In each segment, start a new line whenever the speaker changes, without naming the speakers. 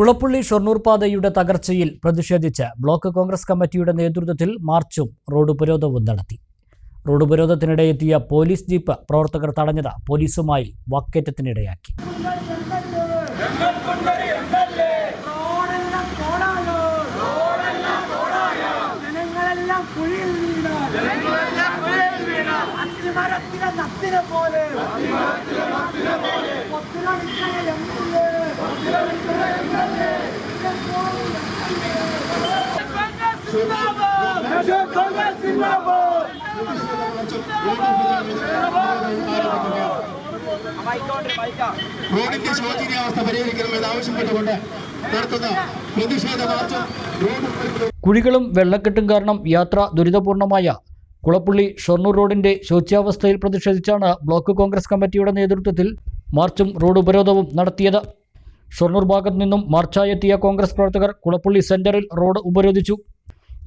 കുളപ്പള്ളി ഷൊർണൂർ പാതയുടെ തകർച്ചയിൽ പ്രതിഷേധിച്ച് ബ്ലോക്ക് കോൺഗ്രസ് കമ്മിറ്റിയുടെ നേതൃത്വത്തിൽ മാർച്ചും റോഡ് ഉപരോധവും നടത്തി. റോഡ് ഉപരോധത്തിനിടെ എത്തിയ പോലീസ് ജീപ്പ് പ്രവർത്തകർ തടഞ്ഞത് പോലീസുമായി വാക്കേറ്റത്തിനിടയാക്കി.
പോലെ
റോഡിന്റെ ശോചനീയാവസ്ഥ പരിഹരിക്കണമെന്ന് ആവശ്യപ്പെട്ടുകൊണ്ട് നടത്തുന്ന പ്രതിഷേധ റോഡ്
കുഴികളും വെള്ളക്കെട്ടും കാരണം യാത്ര ദുരിതപൂർണമായ. കുളപ്പുള്ളി ഷൊർണൂർ റോഡിന്റെ ശോച്യാവസ്ഥയിൽ പ്രതിഷേധിച്ചാണ് ബ്ലോക്ക് കോൺഗ്രസ് കമ്മിറ്റിയുടെ നേതൃത്വത്തിൽ മാർച്ചും റോഡ് ഉപരോധവും നടത്തിയത്. ഷൊർണൂർ ഭാഗത്തു നിന്നും മാർച്ചായെത്തിയ കോൺഗ്രസ് പ്രവർത്തകർ കുളപ്പുള്ളി സെന്ററിൽ റോഡ് ഉപരോധിച്ചു.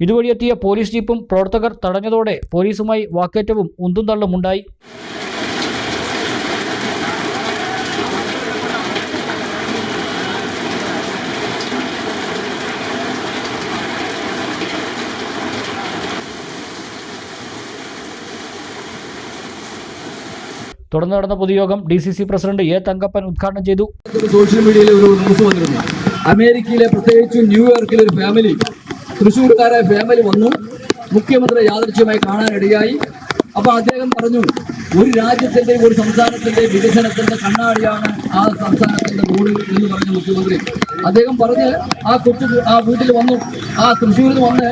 ഇതുവഴിയെത്തിയ പോലീസ് ജീപ്പും പ്രവർത്തകർ തടഞ്ഞതോടെ പോലീസുമായി വാക്കേറ്റവും ഉന്തും തള്ളുമുണ്ടായി തുടർന്ന് നടന്ന പൊതുയോഗം D C C president A Thankappan ഉദ്ഘാടനം ചെയ്തു.
സോഷ്യൽ മീഡിയയിൽ ഒരു ന്യൂസ് വന്നിരുന്നു. അമേരിക്കയിലെ പ്രത്യേകിച്ചും ന്യൂയോർക്കിലെ ഒരു ഫാമിലി തൃശ്ശൂർക്കാരായ ഫാമിലി വന്നു. മുഖ്യമന്ത്രി യാദൃശ്യമായി കാണാനിടയായി. അപ്പൊ അദ്ദേഹം പറഞ്ഞു ഒരു രാജ്യത്തിന്റെ ഒരു സംസ്ഥാനത്തിന്റെ വികസനത്തിന്റെ കണ്ണാടിയാണ് ആ സംസ്ഥാനത്തിന്റെ റോഡ് എന്ന് പറഞ്ഞു മുഖ്യമന്ത്രി. അദ്ദേഹം പറഞ്ഞ് ആ കൊച്ചു ആ വീട്ടിൽ വന്നു. ആ തൃശ്ശൂരിൽ വന്ന്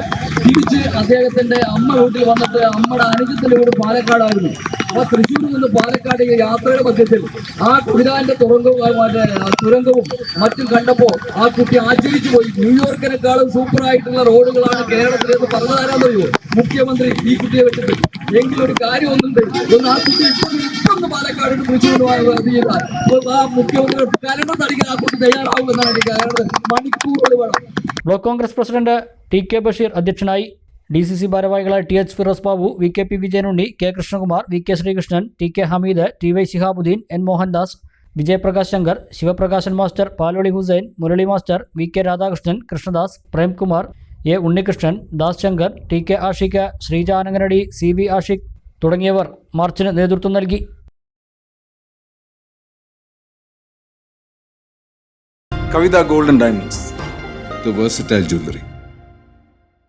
തിരിച്ച് അദ്ദേഹത്തിന്റെ അമ്മ വീട്ടിൽ വന്നിട്ട് അമ്മയുടെ അനുജത്തിന്റെ വീട് പാലക്കാടായിരുന്നു. ആ തൃശ്ശൂരിൽ നിന്ന് പാലക്കാട് യാത്രയുടെ മധ്യത്തിൽ ആ കുതിരാന്റെ തുറങ്കവും മറ്റേ തുരങ്കവും മറ്റും കണ്ടപ്പോൾ ആ കുട്ടി ആചരിച്ചു പോയി. ന്യൂയോർക്കിനെക്കാളും സൂപ്പറായിട്ടുള്ള റോഡുകളാണ് കേരളത്തിൽ എന്ന് പറഞ്ഞതാരാന്നറിയോ? മുഖ്യമന്ത്രി ഈ കുട്ടിയെ വെച്ചിട്ട്. എങ്കിലും ഒരു കാര്യം ഒന്നുണ്ട് ഒന്ന് ആ കുട്ടി ഇപ്പൊന്ന് പാലക്കാട് തൃശ്ശൂർ ആ മുഖ്യമന്ത്രി കരണം തടിക്കാൻ ആ കുട്ടി തയ്യാറാവുമെന്നാണ് എനിക്ക് മണിക്കൂറുകൾ വേണം.
Block Congress president T K Basheer അധ്യക്ഷനായി ഡി സി സി ഭാരവാഹികളായ T H Firoz Babu V K P Vijayanunni K Krishnakumar V K Sreekrishnan T K Hameed T Y Shihabuddeen N Mohandas Vijayaprakash Shankar Sivaprakashan master Paloli Hussain Murali master V K Radhakrishnan Krishnadas Premkumar A Unnikrishnan Das Shankar T K Ashiq Sreeja Ananganadi C V Ashiq തുടങ്ങിയവർ മാർച്ചിന് നേതൃത്വം നൽകി
Kavitha golden diamonds
the versatile jewelry.